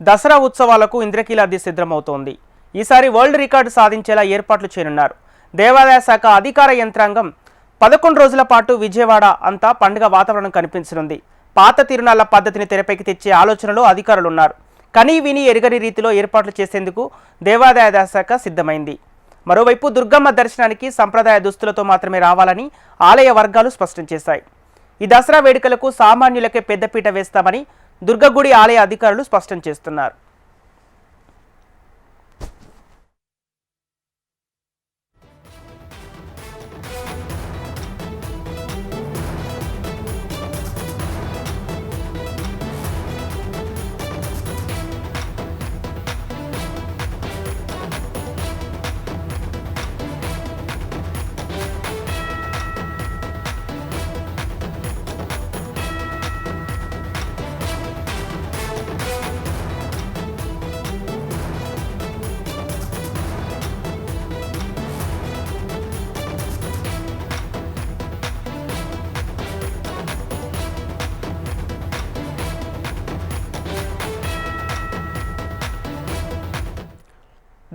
దసరా ఉత్సవాలకు ఇంద్రకీలాది సిద్ధమవుతోంది. ఈసారి వరల్డ్ రికార్డు సాధించేలా ఏర్పాట్లు చేయనున్నారు. దేవాదాయ శాఖ అధికార యంత్రాంగం పదకొండు రోజుల పాటు విజయవాడ అంతా పండుగ వాతావరణం కనిపించనుంది. పాత తిరునాళ్ళ పద్ధతిని తెరపైకి తెచ్చే ఆలోచనలో అధికారులు ఉన్నారు కనీ విని ఎరుగని రీతిలో ఏర్పాట్లు చేసేందుకు దేవాదాయ శాఖ సిద్ధమైంది. మరోవైపు దుర్గమ్మ దర్శనానికి సంప్రదాయ దుస్తులతో మాత్రమే రావాలని ఆలయ వర్గాలు స్పష్టం చేశాయి. ఈ దసరా వేడుకలకు సామాన్యులకే పెద్దపీట వేస్తామని దుర్గగుడి ఆలయ అధికారులు స్పష్టం చేస్తున్నారు.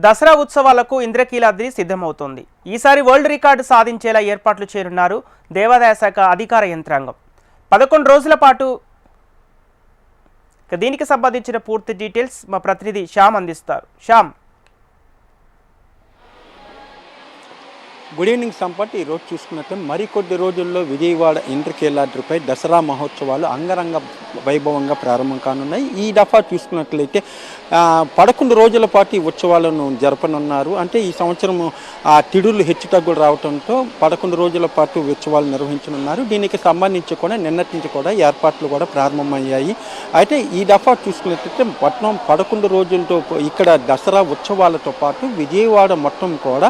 దసరా ఉత్సవాలకు ఇంద్రకీలాద్రి సిద్ధమవుతోంది. ఈసారి వరల్డ్ రికార్డు సాధించేలా ఏర్పాట్లు చేరున్నారు దేవాదాయ శాఖ అధికార యంత్రాంగం. పదకొండు రోజుల పాటు దీనికి సంబంధించిన పూర్తి డీటెయిల్స్ మా ప్రతినిధి శ్యామ్ అందిస్తారు. Shyam good evening Sampat. ఈరోజు చూసుకున్నట్టు మరికొద్ది రోజుల్లో విజయవాడ ఇంద్రకీలాద్రిపై దసరా మహోత్సవాలు అంగరంగ వైభవంగా ప్రారంభం కానున్నాయి. ఈ దఫా చూసుకున్నట్లయితే పదకొండు రోజుల పాటు ఈ ఉత్సవాలను జరపనున్నారు. అంటే ఈ సంవత్సరం ఆ తిడులు హెచ్చుతగ్గులు రావడంతో పదకొండు రోజుల పాటు ఉత్సవాలు నిర్వహించనున్నారు. దీనికి సంబంధించి కూడా నిన్నటి నుంచి కూడా ఏర్పాట్లు కూడా ప్రారంభమయ్యాయి. అయితే ఈ దఫా చూసుకున్నట్లయితే పట్నం పదకొండు రోజులతో ఇక్కడ దసరా ఉత్సవాలతో పాటు విజయవాడ మొత్తం కూడా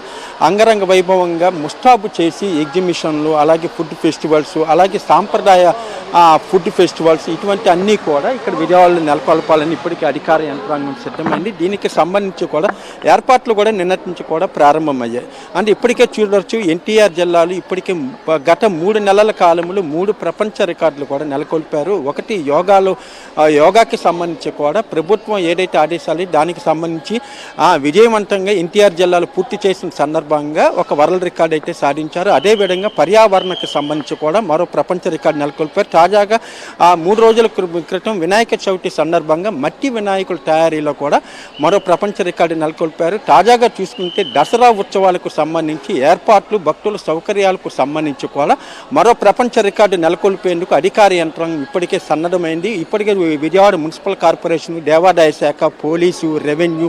అంగరంగ వైభవంగా ముస్తాబు చేసి ఎగ్జిబిషన్లు అలాగే ఫుడ్ ఫెస్టివల్స్ అలాగే సాంప్రదాయ ఫుడ్ ఫెస్టివల్స్ ఇటువంటి అన్నీ కూడా ఇక్కడ విజయవాడలో నెలకొల్పాలని ఇప్పటికీ అధికార యంత్రాంగం సిద్ధమైంది. దీనికి సంబంధించి కూడా ఏర్పాట్లు కూడా నిన్నటి నుంచి కూడా ప్రారంభమయ్యాయి. అంటే ఇప్పటికే చూడవచ్చు ఎన్టీఆర్ జిల్లాలు ఇప్పటికే గత మూడు నెలల కాలంలో మూడు ప్రపంచ రికార్డులు కూడా నెలకొల్పారు. ఒకటి యోగాలో యోగాకి సంబంధించి కూడా ప్రభుత్వం ఏదైతే ఆదేశాలు దానికి సంబంధించి విజయవంతంగా ఎన్టీఆర్ జిల్లాలో పూర్తి చేసిన సందర్భంగా ఒక వరల్డ్ రికార్డు అయితే సాధించారు. అదేవిధంగా పర్యావరణకు సంబంధించి కూడా మరో ప్రపంచ రికార్డు నెలకొల్పారు. తాజాగా ఆ మూడు రోజుల క్రితం వినాయక చవితి సందర్భంగా మట్టి వినాయకుల తయారీలో కూడా మరో ప్రపంచ రికార్డు నెలకొల్పారు. తాజాగా చూసుకుంటే దసరా ఉత్సవాలకు సంబంధించి ఏర్పాట్లు భక్తుల సౌకర్యాలకు సంబంధించి కూడా మరో ప్రపంచ రికార్డు నెలకొల్పేందుకు అధికార యంత్రాంగం ఇప్పటికే సన్నద్ధమైంది. ఇప్పటికే విజయవాడ మున్సిపల్ కార్పొరేషన్ దేవాదాయ శాఖ పోలీసు రెవెన్యూ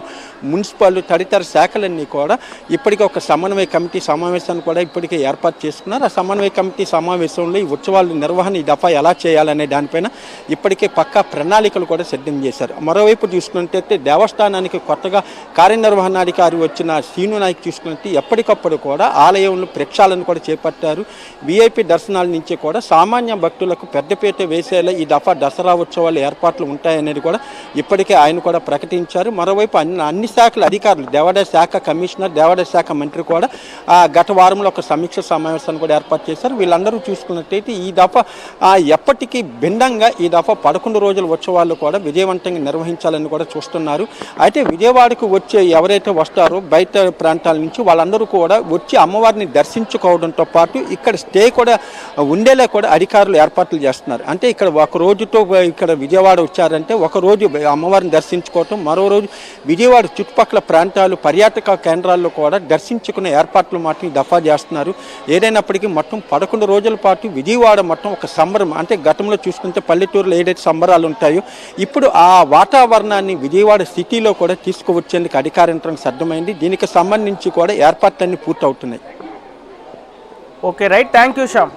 మున్సిపల్ తదితర శాఖలన్నీ కూడా ఇప్పటికే ఒక సమన్వయ కమిటీ సమావేశాన్ని కూడా ఇప్పటికే ఏర్పాటు చేసుకున్నారు. ఆ సమన్వయ కమిటీ సమావేశంలో ఈ ఉత్సవాల నిర్వహణ ఈ దఫా ఎలా చేయాలనే దానిపైన ఇప్పటికే పక్కా ప్రణాళికలు కూడా సిద్ధం చేశారు. మరోవైపు చూసుకున్నట్టయితే దేవస్థానానికి కొత్తగా కార్యనిర్వహణాధికారి వచ్చిన సీను నాయక్ చూసుకున్నట్టు ఎప్పటికప్పుడు కూడా ఆలయంలో ప్రక్షాళన కూడా చేపట్టారు. విఐపి దర్శనాల నుంచి కూడా సామాన్య భక్తులకు పెద్దపీట వేసేలా ఈ దఫా దసరా ఉత్సవాలు ఏర్పాట్లు ఉంటాయనేది కూడా ఇప్పటికే ఆయన కూడా ప్రకటించారు. మరోవైపు అన్ని అన్ని శాఖల అధికారులు దేవాదాయ శాఖ కమిషనర్ దేవాదాయ శాఖ మంత్రి కూడా ఆ, గత వారంలో ఒక సమీక్ష సమావేశాన్ని కూడా ఏర్పాటు చేశారు. వీళ్ళందరూ చూసుకున్నట్టయితే ఈ దఫా ఎప్పటికీ భిన్నంగా ఈ దఫా పదకొండు రోజుల ఉత్సవాలు కూడా విజయవంతంగా నిర్వహించాలని కూడా చూస్తున్నారు. అయితే విజయవాడకు వచ్చే ఎవరైతే వస్తారో బయట ప్రాంతాల నుంచి వాళ్ళందరూ కూడా వచ్చి అమ్మవారిని దర్శించుకోవడంతో పాటు ఇక్కడ స్టే కూడా ఉండేలా కూడా అధికారులు ఏర్పాట్లు చేస్తున్నారు. అంటే ఇక్కడ ఒక రోజుతో ఇక్కడ విజయవాడ వచ్చారంటే ఒక రోజు అమ్మవారిని దర్శించుకోవటం మరో రోజు విజయవాడ చుట్టుపక్కల ప్రాంతాలు పర్యాటక కేంద్రాల్లో కూడా దర్శించుకునే ఏర్పాట్లు మాత్రం వాటిని దఫా చేస్తున్నారు. ఏదైనప్పటికీ మొత్తం పదకొండు రోజుల పాటు విజయవాడ మొత్తం ఒక సంబరం అంటే గతంలో చూసుకుంటే పల్లెటూరులో ఏదైతే సంబరాలు ఉంటాయో ఇప్పుడు ఆ వాతావరణాన్ని విజయవాడ సిటీలో కూడా తీసుకువచ్చేందుకు అధికార యంత్రం సిద్ధమైంది. దీనికి సంబంధించి కూడా ఏర్పాట్లన్నీ పూర్తవుతున్నాయి. Okay right thank you Shyam